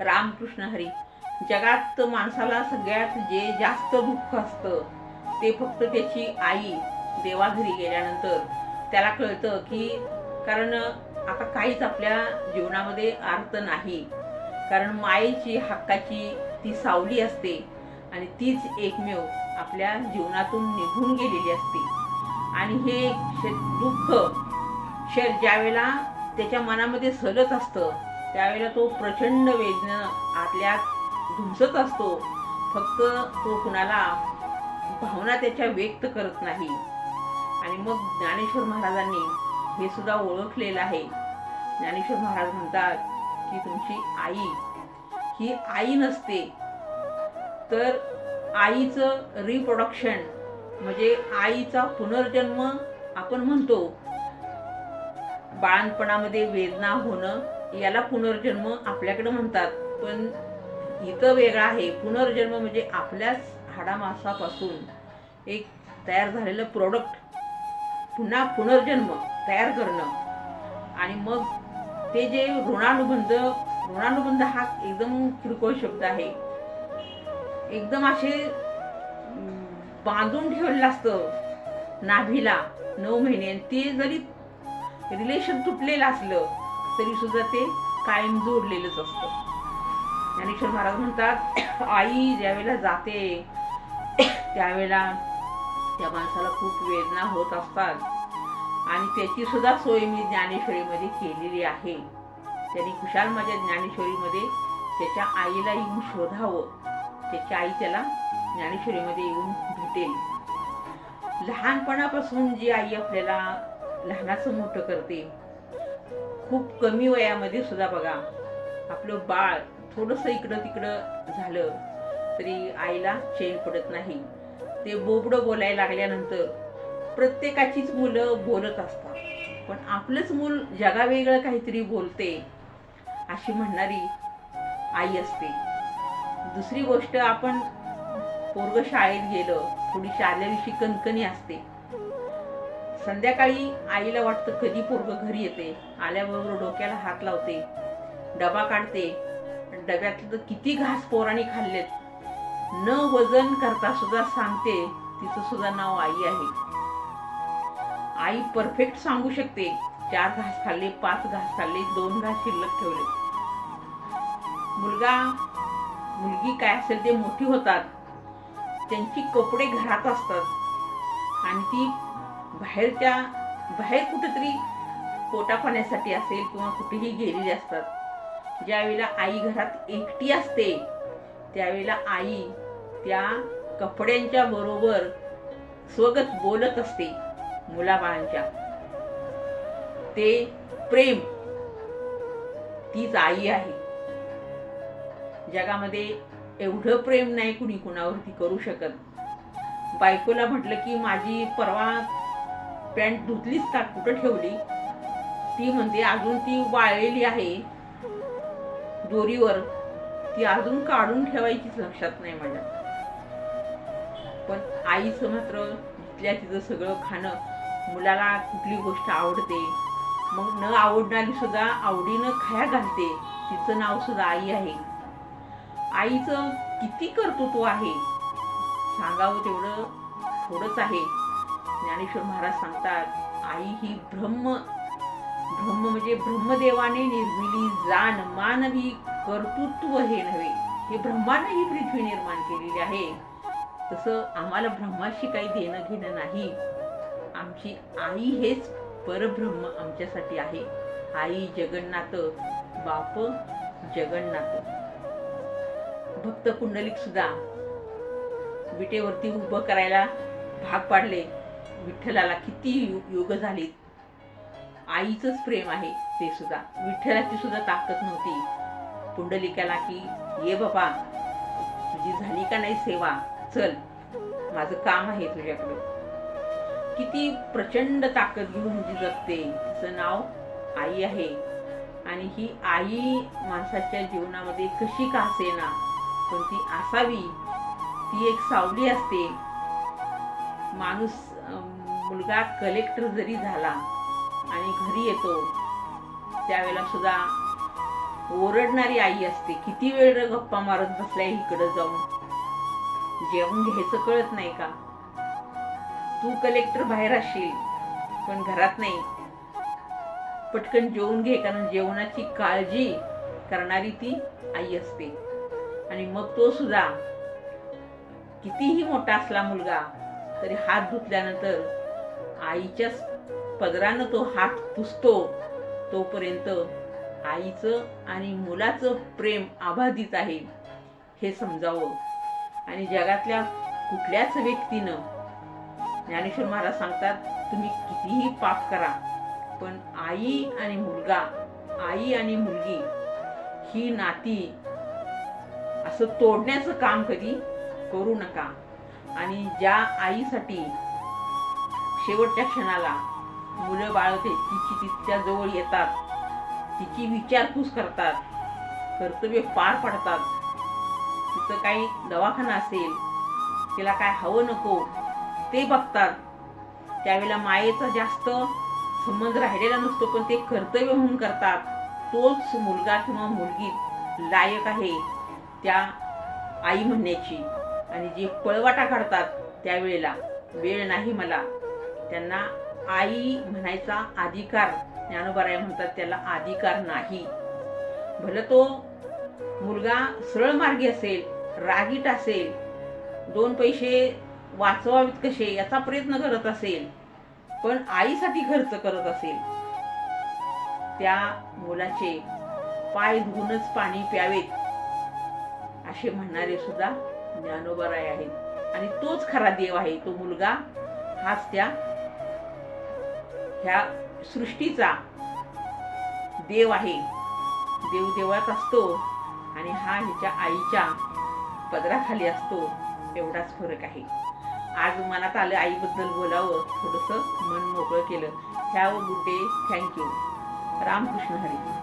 रामकृष्ण हरी. जगात माणसाला सगळ्यात जे जास्त दुःख असतं ते फक्त त्याची आई देवाघरी गेल्यानंतर. त्याला कळतं की कारण आता काहीच आपल्या जीवनामध्ये अर्थ नाही. कारण मायेची हक्काची ती सावली असते आणि तीच एकमेव आपल्या जीवनातून निघून गेलेली असते. आणि हे दुःख शे ज्यावेळेला त्याच्या मनामध्ये सलत असतं त्यावेळेला तो प्रचंड वेदना आतल्यात धुमसत असतो. फक्त तो कुणाला भावना त्याच्या व्यक्त करत नाही. आणि मग ज्ञानेश्वर महाराजांनी हे सुद्धा ओळखलेलं आहे. ज्ञानेश्वर महाराज म्हणतात की तुमची आई ही आई नसते. तर आईचं रिप्रोडक्शन म्हणजे आईचा पुनर्जन्म आपण म्हणतो. बाळणपणामध्ये वेदना होणं याला पुनर्जन्म आपल्याकडे म्हणतात. पण इथं वेगळा आहे. पुनर्जन्म म्हणजे आपल्याच हाडामासापासून एक तयार झालेलं प्रोडक्ट पुन्हा पुनर्जन्म तयार करणं. आणि मग ते जे ऋणानुबंध ऋणानुबंध हा एकदम किरकोळ शब्द आहे. एकदम असे बांधून ठेवलेलं असतं नाभीला नऊ महिने. ते जरी रिलेशन तुटलेलं असलं तरी सुद्धा ते कायम जोडलेलंच असतं. ज्ञानेश्वर महाराज म्हणतात आई ज्यावेळेला जाते त्यावेळेला त्या माणसाला खूप वेदना होत असतात. आणि त्याची सुद्धा सोय मी ज्ञानेश्वरीमध्ये केलेली आहे. त्यांनी खुशाल माझ्या ज्ञानेश्वरीमध्ये त्याच्या आईला येऊन शोधावं. त्याची आई त्याला ज्ञानेश्वरीमध्ये येऊन भेटेल. लहानपणापासून जी आई आपल्याला लहानाचं मोठं करते खूप कमी वयामध्ये सुद्धा बघा आपलं बाळ थोडंसं इकडं तिकडं झालं तरी आईला चैन पडत नाही. ते बोबडं बोलायला लागल्यानंतर प्रत्येकाचीच मुलं बोलत असतात. पण आपलंच मूल जगावेगळं काहीतरी बोलते अशी म्हणणारी आई असते. दुसरी गोष्ट आपण पोरग शाळेत गेलं थोडीशी शालेविषयी कणकणी असते. संध्याकाळी आईला वाटतं कधी पोरगं घरी येते. आल्याबरोबर डोक्याला हात लावते. डबा काढते. डब्यातलं किती घास पोरांनी खाल्लेत. न वजन करता सुद्धा सांगते तिचं सुद्धा नाव आई आहे. आई परफेक्ट सांगू शकते. चार घास खाल्ले पाच घास खाल्ले दोन घास शिल्लक ठेवले. मुलगा मुलगी काय असेल ते मोठी होतात. त्यांची कपडे घरात असतात. आणि ती बाहेरच्या बाहेर कुठेतरी पोटापाण्यासाठी असेल किंवा कुठेही गेलेली असतात ज्यावेळेला आई घरात एकटी असते त्यावेळेला आई त्या कपड्यांच्या बरोबर स्वगत बोलत असते मुलाबाळांच्या. ते प्रेम तीच आई आहे. जगामध्ये एवढं प्रेम नाही कुणी कुणावरती करू शकत. बायकोला म्हटलं की माझी परवा पॅन्ट धुतलीच का? कुठं ठेवली? ती म्हणते अजून ती वाळलेली आहे. दोरीवर ती अजून काढून ठेवायचीच लक्षात नाही माझ्या. पण आईचं मात्र तिथल्या तिचं सगळं खाणं मुलाला कुठली गोष्ट आवडते मग न आवडणारी सुद्धा आवडीनं खाया घालते. तिचं नाव सुद्धा आई आहे. आईचं किती कर्तृत्व आहे? सांगावं तेवढं थोडंच आहे. ज्ञानेश्वर महाराज सांगतात आई ही ब्रह्म ब्रह्म म्हणजे ब्रह्मदेवाने निर्मिली जाण मानवी कर्तृत्व हे नव्हे. हे ब्रह्मानं ही पृथ्वी निर्माण केलेली आहे. तसं आम्हाला ब्रह्माशी काही देणं घेणं नाही. आमची आई हेच परब्रह्म आमच्यासाठी आहे. आई जगन्नाथ बाप जगन्नाथ. भक्त पुंडलिक सुद्धा विटेवरती उभं करायला भाग पाडले. विठ्ठलाला किती योग योग झालीत आईचंच प्रेम आहे ते सुद्धा. विठ्ठलाची सुद्धा ताकद नव्हती. पुंडलिकाला की ये बाबा तुझी झाली का नाही सेवा? चल माझं काम आहे तुझ्याकडे. किती प्रचंड ताकद घेऊन जी जगते. तिचं नाव आई आहे. आणि ही आई माणसाच्या जीवनामध्ये कशी का असेना? पण ती असावी. ती एक सावली असते. माणूस मुलगा कलेक्टर जरी झाला आणि घरी येतो त्यावेळेला सुद्धा ओरडणारी आई असते किती वेळ गप्पा मारत बसलाय इकडं जाऊन? जेवण घ्यायचं कळत नाही का? तू कलेक्टर बाहेर असशील पण घरात नाही. पटकन जेवून घे कारण जेवणाची काळजी करणारी ती आई असते. आणि मग तो सुद्धा कितीही मोठा असला मुलगा तरी हात धुतल्यानंतर आईच्याच पदरानं तो हात पुसतो तोपर्यंत आईचं आणि मुलाचं प्रेम अबाधित आहे हे समजावं. आणि जगातल्या कुठल्याच व्यक्तीनं ज्ञानेश्वर महाराज सांगतात तुम्ही कितीही पाप करा पण आई आणि मुलगा आई आणि मुलगी ही नाती असं तोडण्याचं काम कधी करू नका. आणि ज्या आईसाठी शेवटच्या क्षणाला मुलं बाळ ते तिची तिच्या जवळ येतात. तिची विचारपूस करतात. कर्तव्य पार पाडतात. तिचं काही दवाखाना असेल तिला काय हवं नको ते बघतात. त्यावेळेला मायेचा जास्त संबंध राहिलेला नसतो पण ते कर्तव्य म्हणून करतात. तोच मुलगा किंवा मुलगी लायक आहे त्या आई म्हणण्याची. आणि जे पळवाटा काढतात त्यावेळेला वेळ नाही मला. त्यांना आई म्हणायचा अधिकार. ज्ञानोबाराय म्हणतात त्याला अधिकार नाही. भलं तो मुलगा सरळ मार्गी असेल रागीट असेल दोन पैसे वाचवावेत कसे याचा प्रयत्न करत असेल पण आईसाठी खर्च करत असेल त्या मुलाचे पाय धुवूनच पाणी प्यावेत असे म्हणणारे सुद्धा ज्ञानोबराय आहेत. आणि तोच खरा देव आहे तो मुलगा हाच त्या ह्या सृष्टीचा देव आहे. देव देवळात असतो आणि हा हिच्या आईच्या पदराखाली असतो. एवढाच फरक आहे. आज मनात आलं आईबद्दल बोलावं थोडंसं मन मोकळं केलं. ह्या good day thank you Ramkrishna Hari.